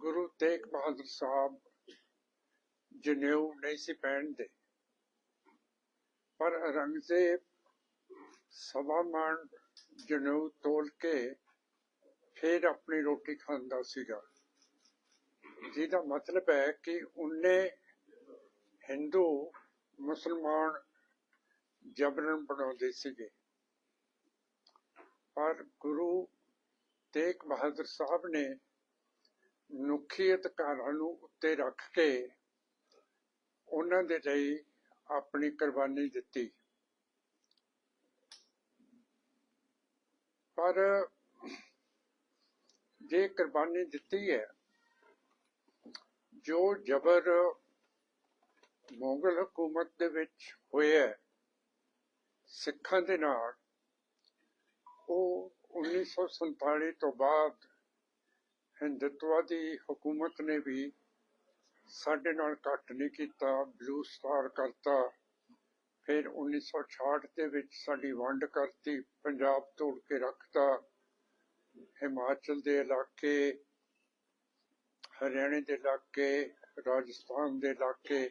ਗੁਰੂ ਤੇਗ ਬਹਾਦਰ ਸਾਹਿਬ ਜਨੇਊ ਨਹੀਂ ਸੀ ਪਹਿਨਦੇ ਪਰ ਔਰੰਗਜ਼ੇਬ ਸਵਾ ਮਣ ਜਨੇਊ ਤੋਲ ਕੇ ਫਿਰ ਆਪਣੀ ਰੋਟੀ ਖਾਂਦਾ ਸੀਗਾ। ਜਿਹਦਾ ਮਤਲਬ ਹੈ ਕਿ ਉਹਨੇ ਹਿੰਦੂ, ਮੁਸਲਮਾਨ ਜਬਰਨ ਬਣਾਉਂਦੇ ਸੀਗੇ। ਪਰ ਗੁਰੂ ਤੇਗ ਬਹਾਦਰ ਸਾਹਿਬ ਨੇ ਮਨੁੱਖੀ ਅਧਿਕਾਰਾਂ ਨੂੰ ਉੱਤੇ ਰੱਖ ਕੇ ਉਹਨਾਂ ਦੇ ਲਈ ਆਪਣੀ ਕੁਰਬਾਨੀ ਦਿੱਤੀ। ਪਰ ਜੇ ਕੁਰਬਾਨੀ ਦਿੱਤੀ ਹੈ, ਜੋ ਜ਼ਬਰ ਮੁਗਲ ਹਕੂਮਤ ਦੇ ਵਿੱਚ ਹੋਇਆ ਸਿੱਖਾਂ ਦੇ ਨਾਲ, ਉਹ 1947 ਤੋਂ ਬਾਅਦ ਹਿੰਦੁਤਵਾਦੀ ਹਕੂਮਤ ਨੇ ਵੀ ਸਾਡੇ ਨਾਲ ਘੱਟ ਨਹੀਂ ਕੀਤਾ ਬਲੂ ਸਟਾਰ ਕਰਤਾ। ਫਿਰ 1966 ਦੇ ਵਿੱਚ ਸਾਡੀ ਵੰਡ ਕਰਤੀ, ਪੰਜਾਬ ਤੋੜ ਕੇ ਰੱਖਤਾ। ਹਿਮਾਚਲ ਦੇ ਇਲਾਕੇ, ਹਰਿਆਣੇ ਦੇ ਇਲਾਕੇ, ਰਾਜਸਥਾਨ ਦੇ ਇਲਾਕੇ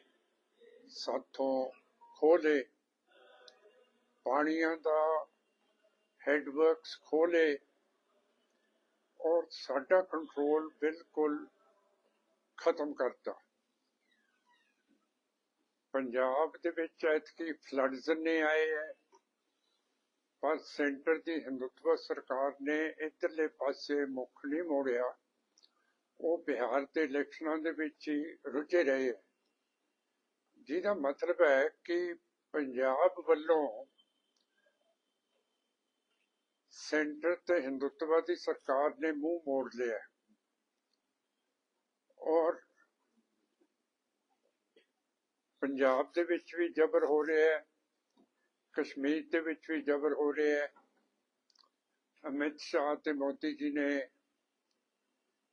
ਸਾਥੋਂ ਖੋਲੇ ਪਾਣੀਆਂ ਦਾ ਹੈਡਵਰਕਸ ਖੋਲੇ ਔਰ ਸਾਡਾ ਕੰਟਰੋਲ ਬਿਲਕੁਲ ਖਤਮ ਕਰਤਾ। ਪੰਜਾਬ ਦੇ ਵਿੱਚ ਐਤਕੀ ਫਲੱਡਸ ਨੇ ਆਏ ਹੈ ਪਰ ਸੈਂਟਰ ਦੀ ਹਿੰਦੁਤਵ ਸਰਕਾਰ ਨੇ ਇਧਰਲੇ ਪਾਸੇ ਮੁੱਖ ਨਹੀਂ ਮੋੜਿਆ। ਉਹ ਬਿਹਾਰ ਦੇ ਇਲੈਕਸ਼ਨਾਂ ਦੇ ਵਿੱਚ ਹੀ ਰੁੱਝੇ ਰਹੇ ਹੈ ਜਿਹਦਾ ਮਤਲਬ ਹੈ ਕਿ ਪੰਜਾਬ ਵੱਲੋਂ ਸੈਂਟਰ ਤੇ ਹਿੰਦੁੱਤਵਾਦੀ ਸਰਕਾਰ ਨੇ ਮੂੰਹ ਮੋੜ ਲਿਆ ਔਰ ਪੰਜਾਬ ਦੇ ਵਿੱਚ ਵੀ ਜ਼ਬਰ ਹੋ ਰਿਹਾ ਹੈ, ਕਸ਼ਮੀਰ ਦੇ ਵਿੱਚ ਵੀ ਜ਼ਬਰ ਹੋ ਰਿਹਾ ਹੈ। ਅਮਿਤ ਸ਼ਾਹ ਤੇ ਮੋਦੀ ਜੀ ਨੇ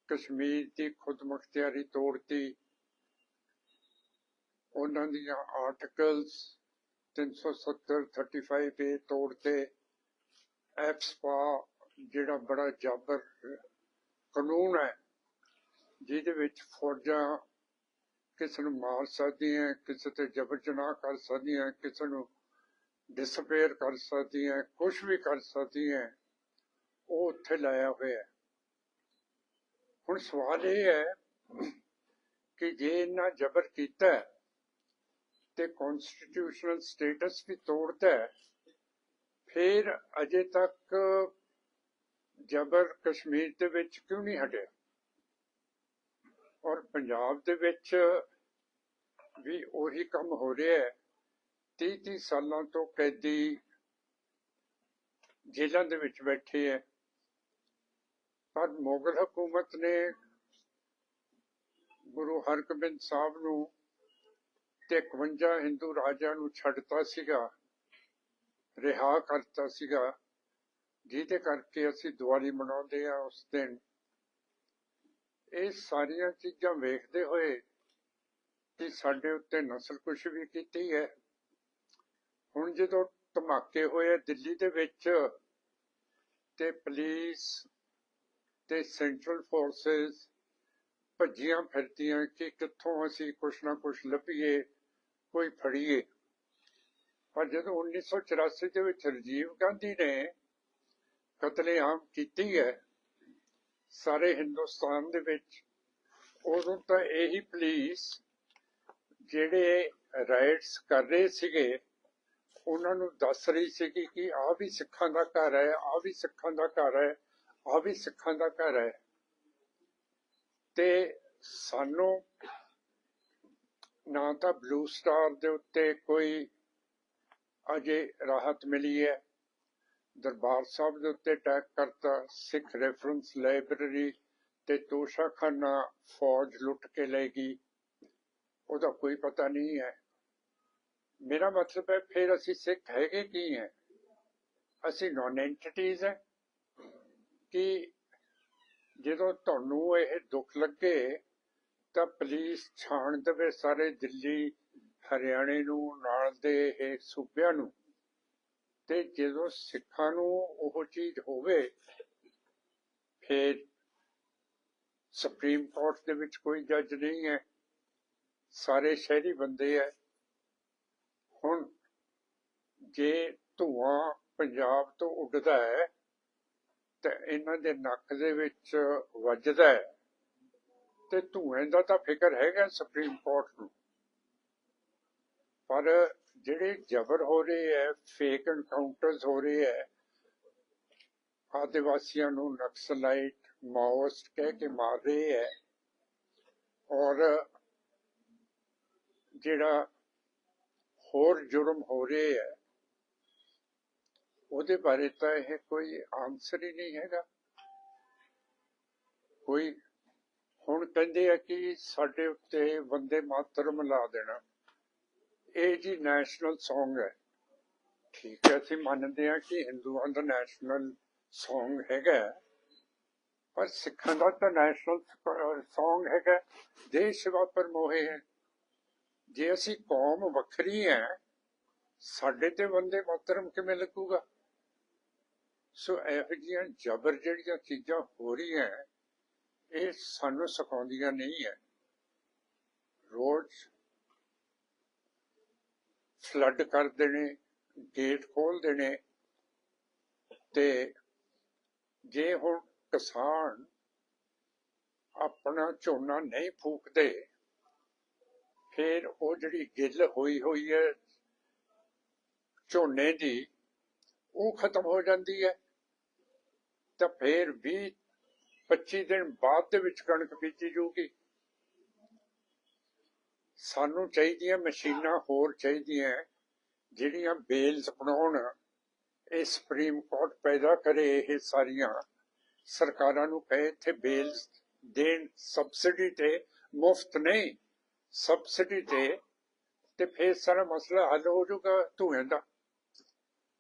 ਕਸ਼ਮੀਰ ਦੀ ਖੁਦਮੁਖਤਿਆਰੀ ਤੋੜਤੀ ਉਹਨਾਂ ਦੀਆਂ ਆਰਟੀਕਲਸ 370 35 ਏ ਤੋੜਤੇ ਐਪਸਪਾ ਜਿਹੜਾ ਬੜਾ ਜਾਬਰ ਕਾਨੂੰਨ ਹੈ ਜਿਹਦੇ ਵਿੱਚ ਫੌਜਾਂ ਕਿਸੇ ਨੂੰ ਮਾਰ ਸਕਦੀਆਂ ਕਿਸੇ ਤੇ ਜ਼ਬਰ ਜਨਾਹ ਕਰ ਸਕਦੀਆਂ ਕਿਸੇ ਨੂੰ ਡਿਸਪੇਅਰ ਕਰ ਸਕਦੀਆਂ ਕੁਝ ਵੀ ਕਰ ਸਕਦੀਆਂ ਉਹ ਉੱਥੇ ਲਾਇਆ ਹੋਇਆ ਹੁਣ ਸਵਾਲ ਇਹ ਹੈ ਕਿ ਜੇ ਇਹਨਾਂ ਜ਼ਬਰ ਕੀਤਾ ਹੈ, ਤੇ ਕਨਸਟੀਟਿਊਸ਼ਨਲ ਸਟੇਟਸ ਵੀ ਤੋੜਦਾ ਹੈ ਫਿਰ ਅਜੇ ਤੱਕ ਜ਼ਬਰ ਕਸ਼ਮੀਰ ਦੇ ਵਿੱਚ ਕਿਉਂ ਨਹੀਂ ਹਟਿਆ? ਔਰ ਪੰਜਾਬ ਦੇ ਵਿੱਚ ਵੀ ਉਹੀ ਕੰਮ ਹੋ ਰਿਹਾ ਹੈ। 30 30 ਸਾਲਾਂ ਤੋਂ ਕੈਦੀ ਜੇਲ੍ਹਾਂ ਦੇ ਵਿੱਚ ਬੈਠੇ ਹੈ। ਪਰ ਮੁਗਲ ਹਕੂਮਤ ਨੇ ਗੁਰੂ ਹਰਗੋਬਿੰਦ ਸਾਹਿਬ ਨੂੰ ਤੇ 51 ਹਿੰਦੂ ਰਾਜਾ ਨੂੰ ਛੱਡਤਾ ਸੀਗਾ। ਰਿਹਾ ਕਰਤਾ ਸੀਗਾ। ਜਿਹਦੇ ਕਰਕੇ ਅਸੀਂ ਦੀਵਾਲੀ ਮਨਾਉਂਦੇ ਆ ਉਸ ਦਿਨ। ਇਹ ਸਾਰੀਆਂ ਚੀਜ਼ਾਂ ਵੇਖਦੇ ਹੋਏ ਕਿ ਸਾਡੇ ਉੱਤੇ ਨਸਲ ਕੁਛ ਵੀ ਕੀਤੀ ਹੈ। ਹੁਣ ਜਦੋਂ ਧਮਾਕੇ ਹੋਏ ਦਿੱਲੀ ਦੇ ਵਿੱਚ ਤੇ ਪੁਲਿਸ ਤੇ ਸੈਂਟਰਲ ਫੋਰਸਸ ਭੱਜੀਆਂ ਫਿਰਦੀਆਂ ਕਿ ਕਿੱਥੋਂ ਅਸੀਂ ਕੁਛ ਨਾ ਕੁਛ ਲੱਭੀਏ, ਕੋਈ ਫੜੀਏ। ਪਰ ਜਦੋਂ 1984 ਦੇ ਵਿੱਚ ਰਾਜੀਵ ਗਾਂਧੀ ਨੇ ਕਤਲੇਆਮ ਕੀਤੀ ਹੈ, ਸਾਰੇ ਹਿੰਦੁਸਤਾਨ ਦੇ ਵਿੱਚ, ਉਦੋਂ ਤਾਂ ਇਹੀ ਪੁਲਿਸ ਜਿਹੜੇ ਰਾਈਟਸ ਕਰ ਰਹੇ ਸੀਗੇ, ਉਹਨਾਂ ਨੂੰ ਦੱਸ ਰਹੀ ਸੀ ਕਿ ਆ ਵੀ ਸਿੱਖਾਂ ਦਾ ਘਰ ਹੈ ਆ ਵੀ ਸਿੱਖਾਂ ਦਾ ਘਰ ਹੈ ਆ ਵੀ ਸਿੱਖਾਂ ਦਾ ਘਰ ਹੈ। ਤੇ ਸਾਨੂੰ ਨਾ ਤਾਂ ਬਲੂ ਸਟਾਰ ਦੇ ਉੱਤੇ ਕੋਈ ਅਜੇ ਰਾਹਤ ਮਿਲੀ ਹੈ। ਦਰਬਾਰ ਸਾਹਿਬ ਦੇ ਉੱਤੇ ਅਟੈਕ ਕਰਤਾ ਸਿੱਖ ਰੈਫਰੈਂਸ ਲਾਇਬ੍ਰੇਰੀ ਤੇ ਤੋਸ਼ਾਖਾਨਾ ਫੌਜ ਲੁੱਟ ਕੇ ਲੈ ਗਈ। ਉਹਦਾ ਕੋਈ ਪਤਾ ਨਹੀਂ ਹੈ। ਮੇਰਾ ਮਤਲਬ ਹੈ, ਫਿਰ ਅਸੀਂ ਸਿੱਖ ਹੈਗੇ ਕੀ ਹੈ? ਅਸੀਂ ਨਾਨ ਐਂਟੀਟੀਜ਼ ਹੈ। ਕਿ ਜਦੋਂ ਤੁਹਾਨੂੰ ਇਹ ਦੁੱਖ ਲੱਗੇ ਤਾਂ ਪੁਲਿਸ ਛਾਣ ਦੇਵੇ ਸਾਰੇ ਦਿੱਲੀ ਹਰਿਆਣੇ ਨੂੰ, ਨਾਲ ਦੇ ਇਹ ਸੂਬਿਆਂ ਨੂੰ, ਤੇ ਜਦੋਂ ਸਿੱਖਾਂ ਨੂੰ ਉਹ ਚੀਜ਼ ਹੋਵੇ, ਫਿਰ ਸੁਪਰੀਮ ਕੋਰਟ ਦੇ ਵਿੱਚ ਕੋਈ ਜੱਜ ਨਹੀਂ ਹੈ। ਸਾਰੇ ਸ਼ਹਿਰੀ ਬੰਦੇ ਹੈ। ਹੁਣ ਜੇ ਧੂਆਂ ਪੰਜਾਬ ਤੋਂ ਉੱਡਦਾ ਹੈ, ਤੇ ਇਹਨਾਂ ਦੇ ਨੱਕ ਦੇ ਵਿੱਚ ਵੱਜਦਾ ਹੈ। ਤੇ ਧੂਏ ਦਾ ਤਾਂ ਫਿਕਰ ਹੈਗਾ ਸੁਪਰੀਮ ਕੋਰਟ ਨੂੰ। ਪਰ ਜਿਹੜੇ ਜ਼ਬਰ ਹੋ ਰਹੇ ਹੈ ਫੇਕ ਐਨਕਾਊਂਟਰਸ ਹੋ ਰਹੇ ਹੈ, ਆਦਿਵਾਸੀਆਂ ਨੂੰ ਨਕਸਲਾਈਟ ਮਾਓਇਸਟ ਕਹਿ ਕੇ ਮਾਰ ਰਹੇ ਹੈ ਔਰ ਜਿਹੜਾ ਹੋਰ ਜੁਰਮ ਹੋ ਰਹੇ ਹੈ, ਉਹਦੇ ਬਾਰੇ ਤਾਂ ਇਹ ਕੋਈ ਆਨਸਰ ਹੀ ਨਹੀਂ ਹੈਗਾ। ਕੋਈ ਹੁਣ ਕਹਿੰਦੇ ਆ ਕਿ ਸਾਡੇ ਉੱਤੇ ਬੰਦੇ ਮਾਤਰਮ ਲਾ ਦੇਣਾ। ਇਹ ਜੀ ਨੈਸ਼ਨਲ Song ਹੈ। ਠੀਕ ਹੈ, ਅਸੀਂ ਮੰਨਦੇ ਹਾਂ ਕਿ ਹਿੰਦੂਆਂ ਦਾ ਨੈਸ਼ਨਲ Song ਹੈਗਾ ਪਰ ਸਿੱਖਾਂ ਦਾ ਤਾਂ ਨੈਸ਼ਨਲ Song ਹੈਗਾ ਦੇਸ਼ ਸੇਵਾ ਪਰ ਮੋਹੇ ਹੈ। ਜੇ ਅਸੀਂ ਕੌਮ ਵੱਖਰੀ ਹੈ, ਸਾਡੇ ਤੇ ਬੰਦੇ ਮਾਤਰਮ ਕਿਵੇਂ ਲੱਗੂਗਾ? ਸੋ ਇਹੋ ਜਿਹੀਆਂ ਜ਼ਬਰ ਜਿਹੜੀਆਂ ਚੀਜ਼ਾਂ ਹੋ ਰਹੀਆਂ ਇਹ ਸਾਨੂੰ ਸਿਖਾਉਂਦੀਆਂ ਨਹੀਂ ਹੈ। ਰੋਜ਼ ਫਲੱਡ ਕਰ ਦੇਣੇ ਗੇਟ ਖੋਲ ਦੇਣੇ ਤੇ ਜੇ ਹੁਣ ਕਿਸਾਨ ਆਪਣਾ ਝੋਨਾ ਨਹੀਂ ਫੂਕਦੇ, ਫਿਰ ਉਹ ਜਿਹੜੀ ਗਿੱਲ ਹੋਈ ਹੋਈ ਹੈ ਝੋਨੇ ਦੀ, ਉਹ ਖਤਮ ਹੋ ਜਾਂਦੀ ਹੈ। ਤਾਂ ਫਿਰ ਵੀ 25 ਦਿਨ ਬਾਅਦ ਦੇ ਵਿੱਚ ਕਣਕ ਬੀਜੀ ਜੂਗੀ ਸਾਨੂੰ ਚਾਹੀਦੀਆਂ ਮਸ਼ੀਨਾਂ ਹੋਰ ਚਾਹੀਦੀਆਂ ਜਿਹੜੀਆਂ ਬੇਲਸ ਬਣਾਉਣ। ਇਹ ਸੁਪਰੀਮ ਕੋਰਟ ਪੈਦਾ ਕਰੇ ਇਹ ਸਾਰੀਆਂ। ਸਰਕਾਰਾਂ ਨੂੰ ਕਹੇ ਇੱਥੇ ਬੇਲਸ ਦੇਣ, ਸਬਸਿਡੀ ਤੇ ਮੁਫਤ ਨਹੀਂ, ਸਬਸਿਡੀ ਤੇ। ਤੇ ਫਿਰ ਸਾਰਾ ਮਸਲਾ ਹੱਲ ਹੋ ਜਾਊਗਾ ਧੂਏ ਦਾ।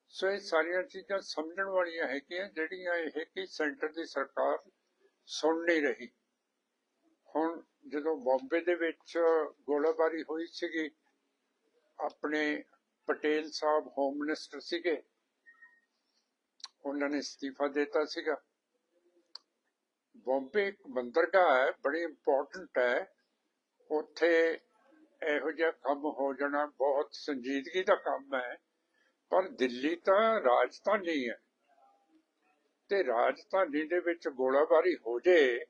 ਸੋ ਇਹ ਸਾਰੀਆਂ ਚੀਜ਼ਾਂ ਸਮਝਣ ਵਾਲੀਆਂ ਹੈਗੀਆਂ, ਜਿਹੜੀਆਂ ਇਹ ਕਿ ਸੈਂਟਰ ਦੀ ਸਰਕਾਰ ਸੁਣ ਨਹੀਂ ਰਹੀ। ਹੁਣ ਜਦੋਂ ਬੰਬੇ ਦੇ ਵਿੱਚ ਗੋਲਾਬਾਰੀ ਹੋਈ ਸੀਗੀ, ਆਪਣੇ ਪਟੇਲ ਸਾਹਿਬ ਹੋਮ ਮਿਨਿਸਟਰ ਸੀਗੇ, ਉਹਨਾਂ ਨੇ ਅਸਤੀਫਾ ਦਿੱਤਾ ਸੀਗਾ। ਬੰਬੇ ਇੱਕ ਬੰਦਰਗਾਹ ਹੈ, ਬੜੀ ਇੰਪੋਰਟੈਂਟ ਹੈ। ਉੱਥੇ ਇਹੋ ਜਿਹਾ ਕੰਮ ਹੋ ਜਾਣਾ ਬਹੁਤ ਸੰਜੀਦਗੀ ਦਾ ਕੰਮ ਹੈ, ਪਰ ਦਿੱਲੀ ਤਾਂ ਰਾਜਧਾਨੀ ਹੈ। ਤੇ ਰਾਜਧਾਨੀ ਦੇ ਵਿੱਚ ਗੋਲਾਬਾਰੀ ਹੋ ਜੇ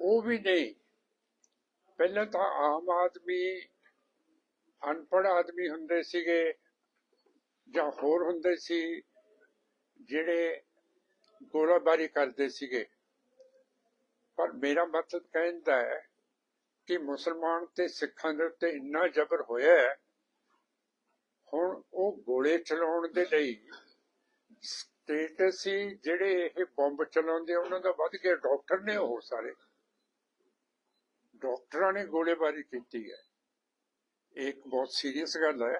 ਉਹ ਵੀ ਨਹੀਂ। ਪਹਿਲਾਂ ਤਾਂ ਆਮ ਆਦਮੀ ਅਨਪੜ੍ਹ ਆਦਮੀ ਹੁੰਦੇ ਸੀਗੇ ਜਾਂ ਹੋਰ ਹੁੰਦੇ ਸੀ ਜਿਹੜੇ ਗੋਲਾਬਾਰੀ ਕਰਦੇ ਸੀਗੇ। ਪਰ ਮੇਰਾ ਮਤਲਬ ਕਹਿੰਦਾ ਹੈ ਕਿ ਮੁਸਲਮਾਨ ਤੇ ਸਿੱਖਾਂ ਦੇ ਉੱਤੇ ਇੰਨਾ ਜ਼ਬਰ ਹੋਇਆ ਹੈ। ਹੁਣ ਉਹ ਗੋਲੇ ਚਲਾਉਣ ਦੇ ਲਈ ਸਟੇਟ ਸੀ ਜਿਹੜੇ ਇਹ ਬੰਬ ਚਲਾਉਂਦੇ ਆ, ਉਹਨਾਂ ਦਾ ਵੱਧ ਕੇ ਡਾਕਟਰ ਨੇ ਉਹ ਸਾਰੇ। ਡਾਕਟਰਾਂ ਨੇ ਗੋਲੇਬਾਰੀ ਕੀਤੀ ਹੈ। ਇੱਕ ਬਹੁਤ ਸੀਰੀਅਸ ਗੱਲ ਹੈ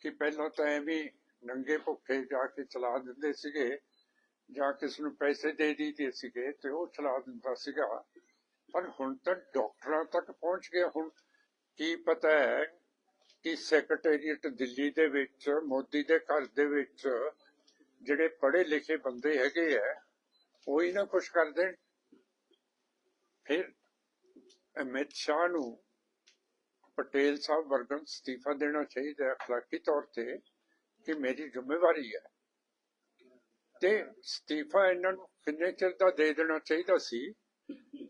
ਕਿ ਪਹਿਲਾਂ ਤਾਂ ਐਵੇਂ ਨੰਗੇ ਭੁੱਖੇ ਜਾ ਕੇ ਚਲਾ ਦਿੰਦੇ ਸੀਗੇ, ਜਾਂ ਕਿਸ ਨੂੰ ਪੈਸੇ ਦੇ ਦਿੱਤੇ ਸੀਗੇ ਤੇ ਉਹ ਚਲਾ ਦਿੰਦਾ ਸੀਗਾ। ਪਰ ਹੁਣ ਤਾਂ ਡਾਕਟਰਾਂ ਤੱਕ ਪਹੁੰਚ ਗਏ ਹੁਣ ਕੀ ਪਤਾ ਹੈ ਕਿ ਸੈਕਟਰੀਏਟ ਦਿੱਲੀ ਦੇ ਵਿੱਚ, ਮੋਦੀ ਦੇ ਘਰ ਦੇ ਵਿੱਚ ਜਿਹੜੇ ਪੜ੍ਹੇ ਲਿਖੇ ਬੰਦੇ ਹੈਗੇ ਆ ਉਹ ਹੀ ਨਾ ਕੁਛ ਕਰ ਦੇਣ। ਫਿਰ ਅਮਿਤ ਸ਼ਾਹ ਨੂੰ ਪਟੇਲ ਸਾਹਿਬ ਵਰਗਨ ਅਸਤੀਫਾ ਦੇਣਾ ਚਾਹੀਦਾ ਹੈ, ਅਖਲਾਕੀ ਤੌਰ ਤੇ ਕਿ ਮੇਰੀ ਜ਼ਿੰਮੇਵਾਰੀ ਹੈ। ਤੇ ਅਸਤੀਫਾ ਇਹਨਾਂ ਨੂੰ ਕਿੰਨੇ ਚਿਰ ਦਾ ਦੇ ਦੇਣਾ ਚਾਹੀਦਾ ਸੀ?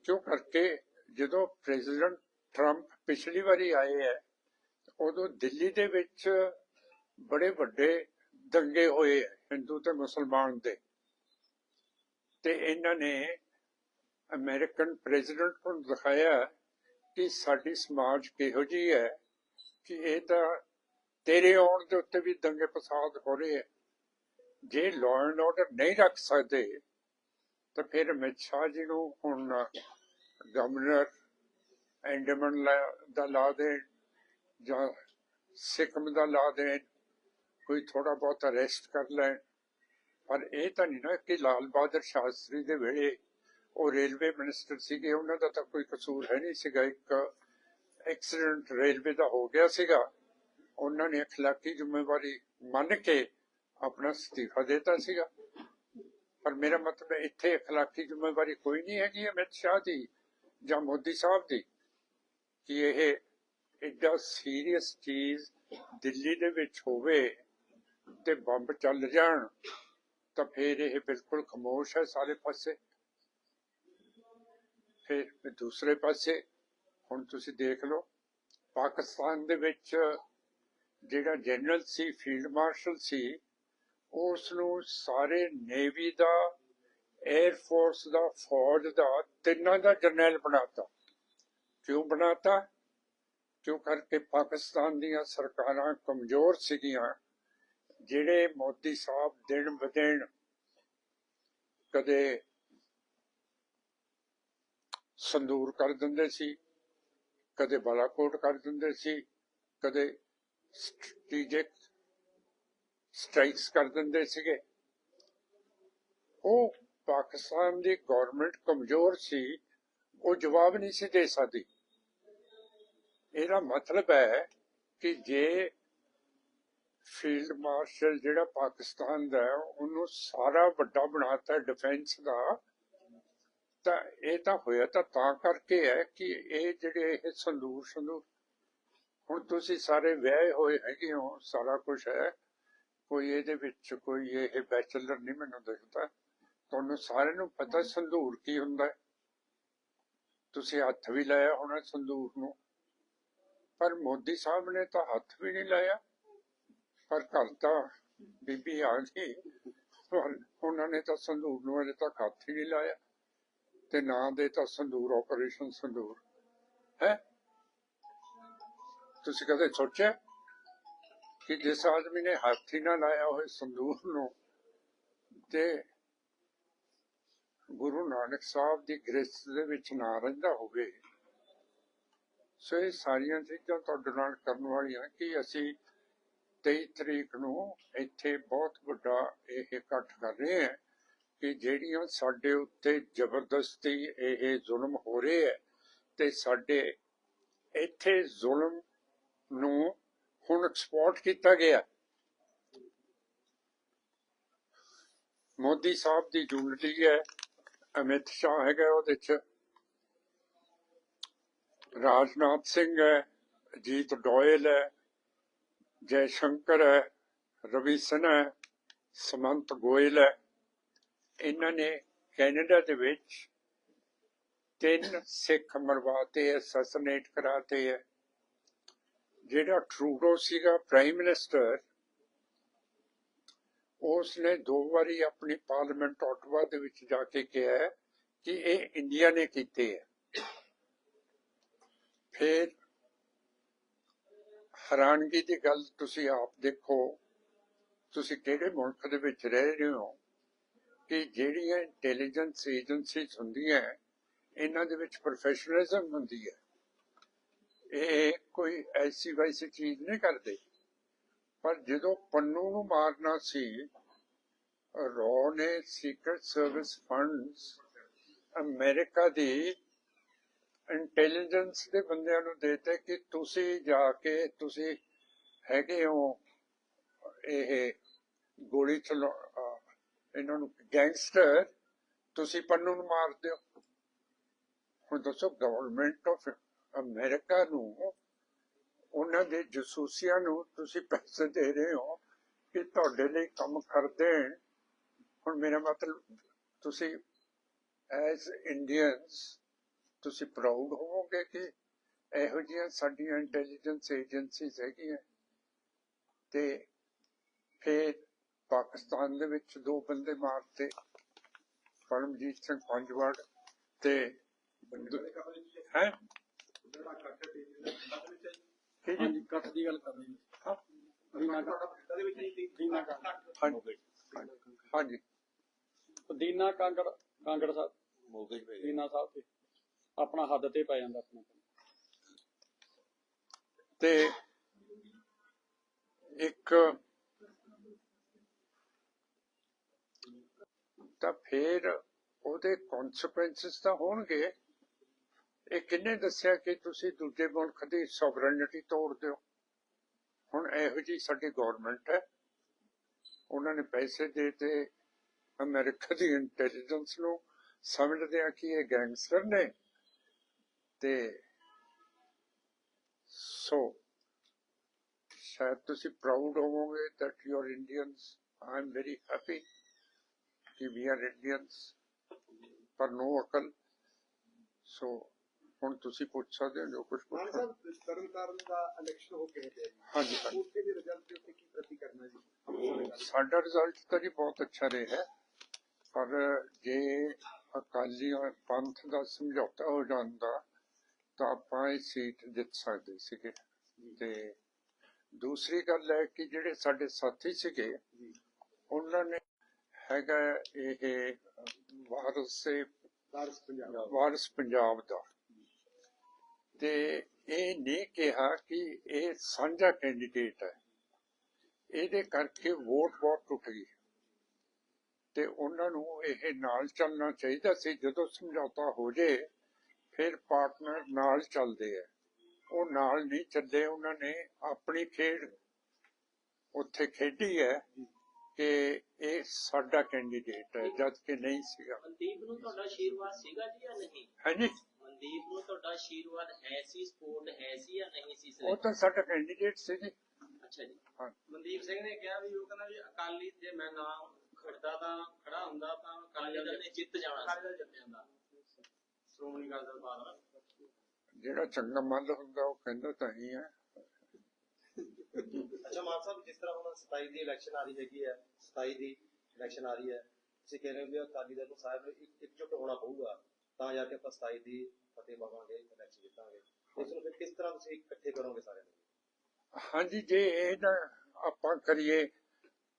ਕਿਉਂ ਕਰਕੇ ਜਦੋਂ ਪ੍ਰੈਜ਼ੀਡੈਂਟ ਟਰੰਪ ਪਿਛਲੀ ਵਾਰੀ ਆਏ ਹੈ, ਉਦੋਂ ਦਿੱਲੀ ਦੇ ਵਿੱਚ ਬੜੇ ਵੱਡੇ ਦੰਗੇ ਹੋਏ ਹਿੰਦੂ ਤੇ ਮੁਸਲਮਾਨ ਦੇ। ਤੇ ਇਹਨਾਂ ਨੇ ਅਮਰੀਕਨ ਪ੍ਰੈਜ਼ੀਡੈਂਟ ਨੂੰ ਦਿਖਾਇਆ ਕਿ ਸਾਡੀ ਸਮਾਜ ਕਿਹੋ ਜੀ ਹੈ ਕਿ ਇਹ ਤਾਂ ਤੇਰੇ ਆਉਣ ਦੇ ਉੱਤੇ ਵੀ ਦੰਗੇ ਫਸਾਦ ਹੋ ਰਹੇ ਹੈ। ਜੇ ਲਾਅ ਐਂਡ ਆਰਡਰ ਨਹੀਂ ਰੱਖ ਸਕਦੇ, ਤਾਂ ਫਿਰ ਅਮਿਤ ਜੀ ਨੂੰ ਹੁਣ ਗਵਰਨਰ ਐਂਡਮਨ ਦਾ ਲਾ ਦੇ ਜਾਂ ਸਿੱਕਮ ਦਾ ਲਾ ਦੇ ਕੋਈ ਥੋੜਾ ਬਹੁਤ ਅਰੈਸਟ ਕਰ ਲੈਣ। ਪਰ ਇਹ ਤਾਂ ਨਹੀਂ ਨਾ ਕਿ ਲਾਲ ਬਹਾਦਰ ਸ਼ਾਸਤਰੀ ਦੇ ਵੇਲੇ ਉਹ ਰੇਲਵੇ ਮਿਨਿਸਟਰ ਸੀਗੇ ਉਹਨਾਂ ਦਾ ਤਾਂ ਕੋਈ ਕਸੂਰ ਹੈ ਨਹੀਂ ਸੀਗਾ ਇੱਕ ਐਕਸੀਡੈਂਟ ਰੇਲਵੇ ਦਾ ਹੋ ਗਿਆ ਸੀਗਾ ਉਹਨਾਂ ਨੇ اخلاقی ਜ਼ਿੰਮੇਵਾਰੀ ਮੰਨ ਕੇ ਆਪਣਾ ਅਸਤੀਫਾ ਦਿੱਤਾ ਸੀਗਾ ਪਰ ਮੇਰਾ ਮਤਲਬ ਹੈ ਇੱਥੇ اخلاقی ਜ਼ਿੰਮੇਵਾਰੀ ਕੋਈ ਨਹੀਂ ਹੈਗੀ ਅਮਿਤ ਸ਼ਾਹ ਦੀ ਜਾਂ ਮੋਦੀ ਸਾਹਿਬ ਦੀ ਕਿ ਇਹ ਐਡਾ ਸੀਰੀਅਸ ਚੀਜ਼ ਦਿੱਲੀ ਦੇ ਵਿੱਚ ਹੋਵੇ ਤੇ ਬੰਬ ਚੱਲ ਜਾਣ ਤਾਂ ਫਿਰ ਇਹ ਬਿਲਕੁਲ ਖਾਮੋਸ਼ ਹੈ ਸਾਰੇ ਪਾਸੇ ਫਿਰ ਦੂਸਰੇ ਪਾਸੇ, ਹੁਣ ਤੁਸੀਂ ਦੇਖ ਲਓ, ਪਾਕਿਸਤਾਨ ਦੇ ਵਿੱਚ ਜਿਹੜਾ ਜਨਰਲ ਸੀ, ਫੀਲਡ ਮਾਰਸ਼ਲ ਸੀ ਉਸ ਨੂੰ ਸਾਰੇ ਨੇਵੀ ਦਾ 에ਅਰ ਫੋਰਸ ਦਾ, ਫੌਜ ਦਾ ਤਿੰਨਾਂ ਦਾ ਜਰਨੈਲ ਬਣਾਤਾ। ਕਿਉਂ ਬਣਾਤਾ? ਕਿਉਂ ਕਰਕੇ ਪਾਕਿਸਤਾਨ ਦੀਆਂ ਸਰਕਾਰਾਂ ਕਮਜ਼ੋਰ ਸੀਗੀਆਂ, ਜਿਹੜੇ ਮੋਦੀ ਸਾਹਿਬ ਦਿਨ ਬਦਿਨ ਕਦੇ ਸੰਦੂਰ ਕਰ ਦਿੰਦੇ ਸੀ ਕਦੇ ਬਾਲਾਕੋਟ ਕਰ ਦਿੰਦੇ ਸੀ ਕਦੇ ਸਟ੍ਰੈਟੇਜਿਕ ਸਟ੍ਰਾਈਕਸ ਕਰ ਦਿੰਦੇ ਸੀਗੇ। ਉਹ ਪਾਕਿਸਤਾਨ ਦੀ ਗਵਰਨਮੈਂਟ ਕਮਜ਼ੋਰ ਸੀ ਉਹ ਜਵਾਬ ਨਹੀਂ ਸੀ ਦੇ ਸਕਦੀ। ਇਹਦਾ ਮਤਲਬ ਹੈ ਕਿ ਜੇ ਫੀਲਡ ਮਾਰਸ਼ਲ ਜਿਹੜਾ ਪਾਕਿਸਤਾਨ ਦਾ ਹੈ, ਉਹਨੂੰ ਸਾਰਾ ਵੱਡਾ ਬਣਾਤਾ ਡਿਫੈਂਸ ਦਾ ਤਾਂ ਇਹ ਤਾਂ ਹੋਇਆ ਤਾਂ ਤਾਂ ਕਰਕੇ ਹੈ ਕਿ ਇਹ ਜਿਹੜੇ ਇਹ ਸੰਦੂਰ ਸੰਦੂਰ, ਹੁਣ ਤੁਸੀਂ ਸਾਰੇ ਵਿਆਹੇ ਹੋਏ ਹੈਗੇ ਹੋ, ਸਾਰਾ ਕੁਝ ਹੈ। ਕੋਈ ਇਹਦੇ ਵਿੱਚ ਕੋਈ ਇਹ ਬੈਚਲਰ ਨਹੀਂ ਮੈਨੂੰ ਦਿਖਦਾ। ਤੁਹਾਨੂੰ ਸਾਰਿਆਂ ਨੂੰ ਪਤਾ ਸੰਦੂਰ ਕੀ ਹੁੰਦਾ ਤੁਸੀਂ ਹੱਥ ਵੀ ਲਾਇਆ ਹੋਣਾ ਸੰਦੂਰ ਨੂੰ। ਪਰ ਮੋਦੀ ਸਾਹਿਬ ਨੇ ਤਾਂ ਹੱਥ ਵੀ ਨਹੀਂ ਲਾਇਆ। ਪਰ ਘਰ ਤਾਂ ਬੀਬੀ ਆ ਗਈ। ਪਰ ਉਹਨਾਂ ਨੇ ਤਾਂ ਸੰਦੂਰ ਨੂੰ ਅਜੇ ਤੱਕ ਹੱਥ ਹੀ ਨਹੀਂ ਲਾਇਆ। ਤੇ ਨਾਂ ਦੇ ਤਾਂ ਸੰਦੂਰ ਆਪਰੇਸ਼ਨ ਸੰਦੂਰ। ਹੈ? ਤੁਸੀਂ ਕਦੇ ਸੋਚਿਆ ਕਿ ਜਿਸ ਆਦਮੀ ਨੇ ਹੱਥ ਹੀ ਨਾ ਲਾਇਆ ਹੋਏ ਸੰਦੂਰ ਨੂੰ ਤੇ ਗੁਰੂ ਨਾਨਕ ਸਾਹਿਬ ਦੀ ਗ੍ਰਸਤ ਦੇ ਵਿੱਚ ਨਾ ਰਹਿੰਦਾ ਹੋਵੇ? ਸੋ ਇਹ ਸਾਰੀਆਂ ਚੀਜ਼ਾਂ ਤੁਹਾਡੇ ਨਾਲ ਕਰਨ ਵਾਲੀਆਂ ਕਿ ਅਸੀਂ 23 ਤਰੀਕ ਨੂੰ ਇੱਥੇ ਬਹੁਤ ਵੱਡਾ ਇਹ ਇਕੱਠ ਕਰ ਰਹੇ ਹਾਂ। ਕਿ ਜਿਹੜੀਆਂ ਸਾਡੇ ਉੱਤੇ ਜ਼ਬਰਦਸਤੀ ਇਹ ਜ਼ੁਲਮ ਹੋ ਰਹੇ ਹੈ ਤੇ ਸਾਡੇ ਇੱਥੇ ਜ਼ੁਲਮ ਨੂੰ ਹੁਣ ਐਕਸਪੋਰਟ ਕੀਤਾ ਗਿਆ ਮੋਦੀ ਸਾਹਿਬ ਦੀ ਜੁਲਟੀ ਹੈ, ਅਮਿਤ ਸ਼ਾਹ ਹੈਗਾ ਉਹਦੇ ਚ। ਰਾਜਨਾਥ ਸਿੰਘ ਹੈ, ਅਜੀਤ ਡੋਇਲ ਹੈ, ਜੈ ਸ਼ੰਕਰ ਹੈ, ਰਵੀ ਸਿਨਹਾ ਹੈ, ਸਮੰਤ ਗੋਇਲ ਹੈ। ਇਹਨਾਂ ਨੇ ਕੈਨੇਡਾ ਦੇ ਵਿੱਚ ਤਿੰਨ ਸਿੱਖ ਮਰਵਾਤੇ ਅਸੈਸੀਨੇਟ ਕਰਾਤੇ ਹੈ। ਜਿਹੜਾ ਟਰੂਡੋ ਸੀਗਾ, ਪ੍ਰਾਈਮ ਮਿਨਿਸਟਰ ਉਸ ਨੇ ਦੋ ਵਾਰੀ ਆਪਣੀ ਪਾਰਲੀਮੈਂਟ ਆਟਵਾ ਦੇ ਵਿੱਚ ਜਾ ਕੇ ਕਿਹਾ ਕਿ ਇਹ ਇੰਡੀਆ ਨੇ ਕੀਤੇ ਹੈ। ਫਿਰ ਹੈਰਾਨਗੀ ਦੀ ਗੱਲ ਤੁਸੀਂ ਆਪ ਦੇਖੋ, ਤੁਸੀਂ ਕਿਹੜੇ ਮੁਲਕ ਦੇ ਵਿੱਚ ਰਹਿ ਰਹੇ ਹੋ? ਕਿ ਜਿਹੜੀਆਂ ਇੰਟੈਲੀਜੈਂਸ ਏਜੰਸੀਜ਼ ਹੁੰਦੀਆਂ ਇਹਨਾਂ ਦੇ ਵਿੱਚ ਪ੍ਰੋਫੈਸ਼ਨਲਿਜ਼ਮ ਹੁੰਦੀ ਹੈ। ਇਹ ਕੋਈ ਐਸੀ ਵੈਸੀ ਚੀਜ਼ ਨਹੀਂ ਕਰਦੇ। ਪਰ ਜਦੋਂ ਪੰਨੂ ਨੂੰ ਮਾਰਨਾ ਸੀ, ਰੋ ਨੇ ਸੀਕ੍ਰੇਟ ਸਰਵਿਸ ਫੰਡਸ ਅਮਰੀਕਾ ਦੀ ਇੰਟੈਲੀਜੈਂਸ ਦੇ ਬੰਦਿਆਂ ਨੂੰ ਦੇਤੇ ਕਿ ਤੁਸੀਂ ਜਾ ਕੇ, ਤੁਸੀਂ ਹੈਗੇ ਹੋ, ਇਹ ਗੋਲੀ ਚਲਾ ਇਹਨਾਂ ਨੂੰ ਗੈਂਗਸਟਰ ਤੁਸੀਂ ਪੰਨੂ ਨੂੰ ਮਾਰ ਦਿਓ ਹੁਣ ਦੱਸੋ ਗਵਰਨਮੈਂਟ ਆਫ ਅਮਰੀਕਾ ਨੂੰ, ਉਹਨਾਂ ਦੇ ਜਸੂਸੀਆਂ ਨੂੰ ਤੁਸੀਂ ਪੈਸੇ ਦੇ ਰਹੇ ਹੋ ਕਿ ਤੁਹਾਡੇ ਲਈ ਕੰਮ ਕਰ ਹੁਣ ਮੇਰਾ ਮਤਲਬ, ਤੁਸੀਂ ਐਜ਼ ਇੰਡੀਅਨਸ ਤੁਸੀਂ ਪ੍ਰਾਊਡ ਹੋਵੋਗੇ ਕਿ ਇਹੋ ਜਿਹੀਆਂ ਸਾਡੀਆਂ ਇੰਟੈਲੀਜੈਂਸ ਏਜੰਸੀਜ਼ ਹੈਗੀਆਂ। ਤੇ ਫਿਰ ਪਾਕਿਸਤਾਨ ਦੇ ਵਿੱਚ ਦੋ ਬੰਦੇ ਮਾਰਤੇ ਪਰਮਜੀਤ ਸਿੰਘ ਪੰਜਵਾੜ ਤੇ ਹੈ? ਹਾਂਜੀ ਇਕੱਠ ਦੀ ਗੱਲ ਕਰ ਰਹੇ ਹਾਂ। ਹਾਂ ਦੀਨਾ ਦੀਨਾ ਹਾਂਜੀ। ਹਾਂਜੀ। ਦੀਨਾ ਕਾਂਗੜ ਕਾਂਗੜ ਸਾਹਿਬ। ਦੀਨਾ ਸਾਹਿਬ ਤੇ। ਆਪਣਾ ਹੱਦ ਤੇ ਪੈ ਜਾਂਦਾ ਆਪਣਾ। ਤੇ ਇੱਕ ਤਾਂ ਫਿਰ ਉਹਦੇ ਕਨਸੀਕੁਐਂਸਸ ਤਾਂ ਹੋਣਗੇ। ਇਹ ਕਿੰਨੇ ਦੱਸਿਆ ਕਿ ਤੁਸੀਂ ਦੂਜੇ ਮੁਲਕ ਦੀ ਸੋਵਰਨਿਟੀ ਤੋੜ ਦਿਓ? ਹੁਣ ਇਹੋ ਜੀ ਸਾਡੀ ਗਵਰਨਮੈਂਟ ਹੈ। ਉਹਨਾਂ ਨੇ ਪੈਸੇ ਦੇ ਅਮਰੀਕਾ ਦੀ ਇੰਟੈਲੀਜੈਂਸ ਨੂੰ ਸਮਝਦੇ ਆ ਕਿ ਇਹ ਗੈਂਗਸਟਰ ਨੇ। ਤੇ ਸੋ ਸ਼ਾਇਦ ਤੁਸੀਂ ਪ੍ਰਾਊਡ ਹੋਵੋਗੇ that you are Indians I am very happy ਕਿ we are Indians ਪਰ no ਅਕਲ। ਸੋ ਹੁਣ ਤੁਸੀਂ ਪੁੱਛ ਸਕਦੇ ਹੋ ਜੋ ਕੁਝ ਮਾਨ ਪੁੱਛਣਾ ਸਾਹਿਬ ਤਰਨਤਾਰਨ ਦਾ ਇਲੈਕਸ਼ਨ ਹੋ ਕੇ ਜੀ। ਹਾਂਜੀ ਹਾਂਜੀ। ਉੱਥੇ ਦੇ ਰਿਜ਼ਲਟ ਦੇ ਉੱਤੇ ਕੀ ਪ੍ਰਤੀ ਕਰਨਾ ਜੀ। ਸਾਡਾ ਰਿਜ਼ਲਟ ਤਾਂ ਜੀ ਬਹੁਤ ਅੱਛਾ ਰਿਹਾ ਹੈ ਪਰ ਜੇ ਅਕਾਲੀਆਂ ਪੰਥ ਦਾ ਸਮਝੌਤਾ ਹੋ ਜਾਂਦਾ ਤਾਂ ਆਪਾਂ ਇਹ ਸੀਟ ਜਿੱਤ ਸਕਦੇ ਸੀਗੇ। ਤੇ ਦੂਸਰੀ ਗੱਲ ਹੈ ਕਿ ਜਿਹੜੇ ਸਾਡੇ ਸਾਥੀ ਸੀਗੇ ਉਹਨਾਂ ਨੇ ਹੈਗਾ ਇਹ ਵਾਰਸੇ ਵਾਰਸ ਪੰਜਾਬ। ਵਾਰਸ ਪੰਜਾਬ ਦਾ। ਤੇ ਇਹ ਨਹੀਂ ਕਿਹਾ ਕਿ ਇਹ ਸਾਂਝਾ ਕੈਂਡੀਡੇਟ ਹੈ। ਇਹਦੇ ਕਰਕੇ ਵੋਟ ਬਹੁਤ ਟੁੱਟ ਗਈ। ਤੇ ਉਹਨਾਂ ਨੂੰ ਇਹ ਨਾਲ ਚੱਲਣਾ ਚਾਹੀਦਾ ਸੀ। ਜਦੋਂ ਸਮਝੌਤਾ ਹੋ ਜੇ ਫਿਰ ਪਾਰਟਨਰ ਨਾਲ ਚੱਲਦੇ ਆ। ਉਹ ਨਾਲ ਨਹੀਂ ਚੱਲੇ। ਉਹਨਾਂ ਨੇ ਆਪਣੀ ਖੇਡ ਉੱਥੇ ਖੇਡੀ ਹੈ। ਕਿ ਇਹ ਸਾਡਾ ਕੈਂਡੀਡੇਟ ਹੈ ਜਦ ਕਿ ਨਹੀਂ ਸੀਗਾ। ਮਨਦੀਪ ਨੂੰ ਤੁਹਾਡਾ ਆਸ਼ੀਰਵਾਦ ਸੀਗਾ ਜੀ ਜਾਂ ਨਹੀਂ? ਹਾਂਜੀ। ਮਨਦੀਪ ਨੂੰ ਤੁਹਾਡਾ ਆਸ਼ੀਰਵਾਦ ਹੈ ਸੀ ਸਪੋਰਟ ਹੈ ਸੀ ਜਾਂ ਨਹੀਂ ਸੀ ਉਹ ਤਾਂ ਸਾਡਾ ਕੈਂਡੀਡੇਟ ਸੀ ਜੀ। ਅੱਛਾ ਜੀ। ਹਾਂ। ਮਨਦੀਪ ਸਿੰਘ ਨੇ ਕਿਹਾ ਵੀ ਉਹ ਕਹਿੰਦਾ ਵੀ ਅਕਾਲੀ ਜੇ ਮੈਂ ਨਾ ਖੜਦਾ ਤਾਂ ਖੜਾ ਹੁੰਦਾ ਤਾਂ ਅਕਾਲੀ ਦਲ ਨੇ ਜਿੱਤ ਜਾਣਾ ਅਕਾਲੀ ਦਲ ਜਿੱਤ ਜਾਂਦਾ। ਸ਼੍ਰੋਮਣੀ ਅਕਾਲੀ ਦਲ ਬਾਦਲ। ਜਿਹੜਾ ਚੰਗਾ ਮੱਲ ਹੁੰਦਾ ਉਹ ਕਹਿੰਦਾ ਤਾਂ ਹੀ ਹੈ। ਅੱਛਾ ਮਾਨ ਸਾਹਿਬ ਜਿਸ ਤਰ੍ਹਾਂ ਹੁਣ 27 ਦੀ ਇਲੈਕਸ਼ਨ ਆ ਰਹੀ ਹੈਗੀ ਹੈ 27 ਦੀ ਇਲੈਕਸ਼ਨ ਆ ਰਹੀ ਹੈ ਤੁਸੀਂ ਕਹਿ ਰਹੇ ਹੋ ਵੀ ਅਕਾਲੀ ਦਲ ਨੂੰ ਸਾਹਿਬ ਨੂੰ ਇੱਕ- ਇਕਜੁੱਟ ਹੋਣਾ ਪਊਗਾ ਤਾਂ ਜਾ ਕੇ ਆਪਾਂ 27 ਦੀ ਫਤਿਹ ਪਾਵਾਂਗੇ ਇਲੈਕਸ਼ਨ ਜਿੱਤਾਂਗੇ। ਇਸ ਨੂੰ ਫਿਰ ਕਿਸ ਤਰ੍ਹਾਂ ਤੁਸੀਂ ਇਕੱਠੇ ਕਰੋਗੇ ਸਾਰਿਆਂ ਨੂੰ? ਹਾਂਜੀ ਜੇ ਇਹ ਨਾ ਆਪਾਂ ਕਰੀਏ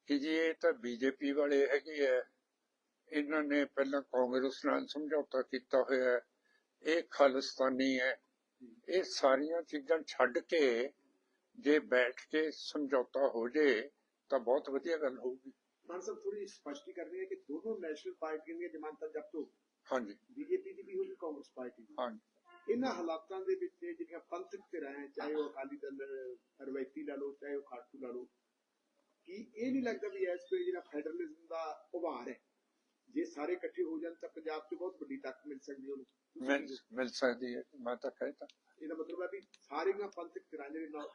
ਕਿ ਜੀ ਇਹ ਤਾਂ ਬੀਜੇਪੀ ਵਾਲੇ ਹੈਗੇ ਆ ਇਹਨਾਂ ਨੇ ਪਹਿਲਾਂ ਕਾਂਗਰਸ ਨਾਲ ਸਮਝੌਤਾ ਕੀਤਾ ਹੋਇਆ ਹੈ ਇਹ ਖਾਲਿਸਤਾਨੀ ਹੈ। ਇਹ ਸਾਰੀਆਂ ਚੀਜ਼ਾਂ ਛੱਡ ਕੇ ਜੇ ਬੈਠ ਕੇ ਸਮਝੌਤਾ ਹੋ ਜੇ ਤਾਂ ਬਹੁਤ ਵਧੀਆ ਗੱਲ ਹੋਊਗੀ। ਮਾਨ ਸਾਹਿਬ ਥੋੜੀ ਸਪਸ਼ਟੀ ਕਰਨੀ ਹੈ ਕਿ ਦੋਨੋਂ ਨੈਸ਼ਨਲ ਪਾਰਟੀਆਂ ਦੀਆਂ ਜਮਾਨਤਾਂ ਜ਼ਬਤ ਹੋ ਹਾਂਜੀ। ਬੀਜੇਪੀ ਦੀ ਵੀ ਹੋਗੀ ਕਾਂਗਰਸ ਪਾਰਟੀ ਦੀ। ਹਾਂਜੀ। ਇਹਨਾਂ ਹਾਲਾਤਾਂ ਦੇ ਵਿੱਚ ਜਿਹੜੀਆਂ ਪੰਥਕ ਧਿਰਾਂ ਹੈ ਚਾਹੇ ਉਹ ਅਕਾਲੀ ਦਲ ਰਵਾਇਤੀ ਲਾ ਲਓ ਚਾਹੇ ਉਹ ਖਾਟੂ ਲਾ ਲਓ ਕੀ ਇਹ ਨਹੀਂ ਲੱਗਦਾ ਵੀ ਇਸ ਵੇਲੇ ਜਿਹੜਾ ਫੈਡਰਲਿਜ਼ਮ ਦਾ ਉਭਾਰ ਹੈ ਜੇ ਸਾਰੇ ਇਕੱਠੇ ਹੋ ਜਾਣ ਤਾਂ ਪੰਜਾਬ 'ਚ ਬਹੁਤ ਵੱਡੀ ਤਾਕਤ ਮਿਲ ਸਕਦੀ ਹੈ ਮਿਲ ਸਕਦੀ ਹੈ ਮੈਂ ਤਾਂ ਕਹਿਤਾ ਇਹਦਾ ਮਤਲਬ ਹੈ ਵੀ ਸਾਰੀਆਂ ਪੰਥਕ ਧਿਰਾਂ ਜਿਹੜੇ ਨਾਲ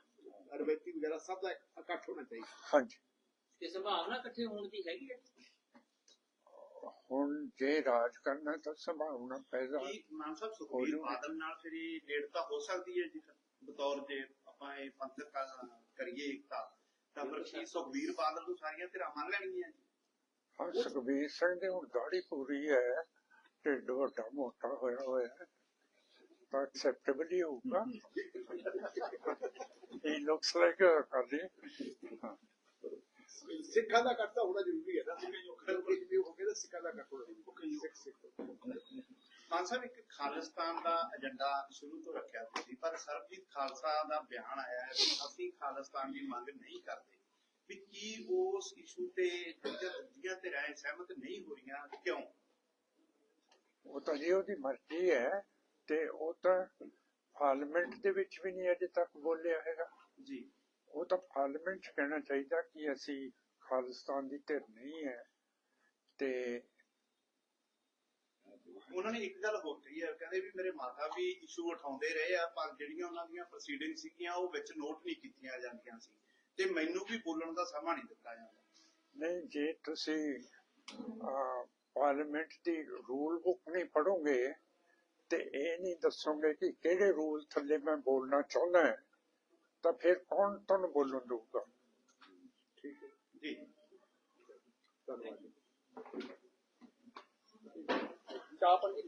ਰਵਾਇਤੀ ਵਗੈਰਾ ਸਭ ਦਾ ਇਕੱਠ ਹੋਣਾ ਚਾਹੀਦਾ। ਹਾਂਜੀ। ਤੇ ਸੰਭਾਵਨਾ ਇਕੱਠੇ ਹੋਣ ਦੀ ਹੈਗੀ ਹੈ? ਹੁਣ ਜੇ ਰਾਜ ਕਰਨਾ ਤਾਂ ਸੰਭਾਵਨਾ ਪੈਦਾ ਕੀ ਮਾਨ ਸਾਹਿਬ ਹੋ ਸੁਖਬੀਰ ਜਾਊਗੀ। ਬਾਦਲ ਨਾਲ ਫਿਰ ਇਹ ਨੇੜਤਾ ਹੋ ਸਕਦੀ ਹੈ ਜੀ ਬਤੌਰ ਜੇ ਆਪਾਂ ਇਹ ਪੰਥਕ ਕਾ- ਕਰੀਏ ਇਕਤਾ ਤਾਂ ਫਿਰ ਕੀ ਸੁਖਬੀਰ ਬਾਦਲ ਨੂੰ ਸਾਰੀਆਂ ਧਿਰਾਂ ਮੰਨ ਲੈਣਗੀਆਂ ਜੀ? ਹਾਂ ਸੁਖਬੀਰ ਸਿੰਘ ਦੀ ਹੁਣ ਦਾੜੀ ਪੂਰੀ ਹੈ ਢਿੱਡ ਵੱਡਾ ਮੋਟਾ ਹੋਇਆ ਹੋਇਆ ਹੈ ਤਾਂ ਐਕਸੈਪਟੇਬਲ ਹੀ ਹੋਊਗਾ। ਲੁਕਸ ਲਾਈਕ ਅਕਾਲੀ ਹਾਂ ਸਿੱਖਾਂ ਦਾ ਤਾਂ ਹੋਣਾ ਜ਼ਰੂਰੀ ਹੈ ਨਾ ਹੋ ਗਿਆ ਸਿੱਖਾਂ ਦਾ ਹੋਣਾ ਹੈ। ਸਿੱਖ ਸਿੱਖ। ਮਾਨ ਸਾਹਿਬ ਇੱਕ ਖਾਲਿਸਤਾਨ ਦਾ ਏਜੰਡਾ ਸ਼ੁਰੂ ਤੋਂ ਰੱਖਿਆ ਤੁਸੀਂ ਪਰ ਸਰਬਜੀਤ ਖਾਲਸਾ ਦਾ ਬਿਆਨ ਆਇਆ ਹੈ ਵੀ ਅਸੀਂ ਖਾਲਿਸਤਾਨ ਦੀ ਮੰਗ ਨਹੀਂ ਕਰਦੇ। ਵੀ ਕੀ ਉਸ ਇਸ਼ੂ ਤੇ ਦੂਜੀਆਂ ਤੇ ਰਾਏ ਸਹਿਮਤ ਨਹੀਂ ਹੋ ਰਹੀਆਂ ਕਿਉਂ? ਉਹ ਤਾਂ ਜੀ ਉਹਦੀ ਮਰਜ਼ੀ ਹੈ ਤੇ ਉਹ ਤਾਂ ਪਾਰਲੀਮੈਂਟ ਦੇ ਵਿੱਚ ਵੀ ਨਹੀਂ ਅਜੇ ਤੱਕ ਬੋਲਿਆ ਹੈਗਾ। ਜੀ। ਉਹ ਤਾਂ ਪਾਰਲੀਮੈਂਟ 'ਚ ਕਹਿਣਾ ਚਾਹੀਦਾ ਕਿ ਅਸੀਂ ਖਾਲਿਸਤਾਨ ਦੀ ਧਿਰ ਨਹੀਂ ਹੈ ਤੇ ਉਹਨਾਂ ਨੇ ਇੱਕ ਗੱਲ ਹੋਰ ਕਹੀ ਹੈ ਕਹਿੰਦੇ ਵੀ ਮੇਰੇ ਮਾਤਾ ਵੀ ਇਸ਼ੂ ਉਠਾਉਂਦੇ ਰਹੇ ਆ ਪਰ ਜਿਹੜੀਆਂ ਉਹਨਾਂ ਦੀਆਂ ਪ੍ਰੋਸੀਡਿੰਗ ਸੀਗੀਆਂ ਉਹ ਵਿੱਚ ਨੋਟ ਨਹੀਂ ਕੀਤੀਆਂ ਜਾਂਦੀਆਂ ਸੀ। ਤੇ ਮੈਨੂੰ ਵੀ ਬੋਲਣ ਦਾ ਸਮਾਂ ਨਹੀਂ ਦਿੱਤਾ ਜਾਂਦਾ। ਨਹੀਂ ਜੇ ਤੁਸੀਂ ਪਾਰਲੀਮੈਂਟ ਦੀ ਰੂਲ ਬੁੱਕ ਨਹੀਂ ਪੜੋਗੇ ਤੇ ਇਹ ਨਹੀਂ ਦੱਸੋਗੇ ਕਿ ਕਿਹੜੇ ਰੂਲ ਥੱਲੇ ਮੈਂ ਬੋਲਣਾ ਚਾਹੁੰਦਾ ਹਾਂ, ਤਾਂ ਫਿਰ ਕੌਣ ਤੁਹਾਨੂੰ ਬੋਲਣ ਦਊਗਾ? ਠੀਕ ਹੈ। ਜੀ। ਧੰਨਵਾਦ ਚਾਹ ਪਾਣੀ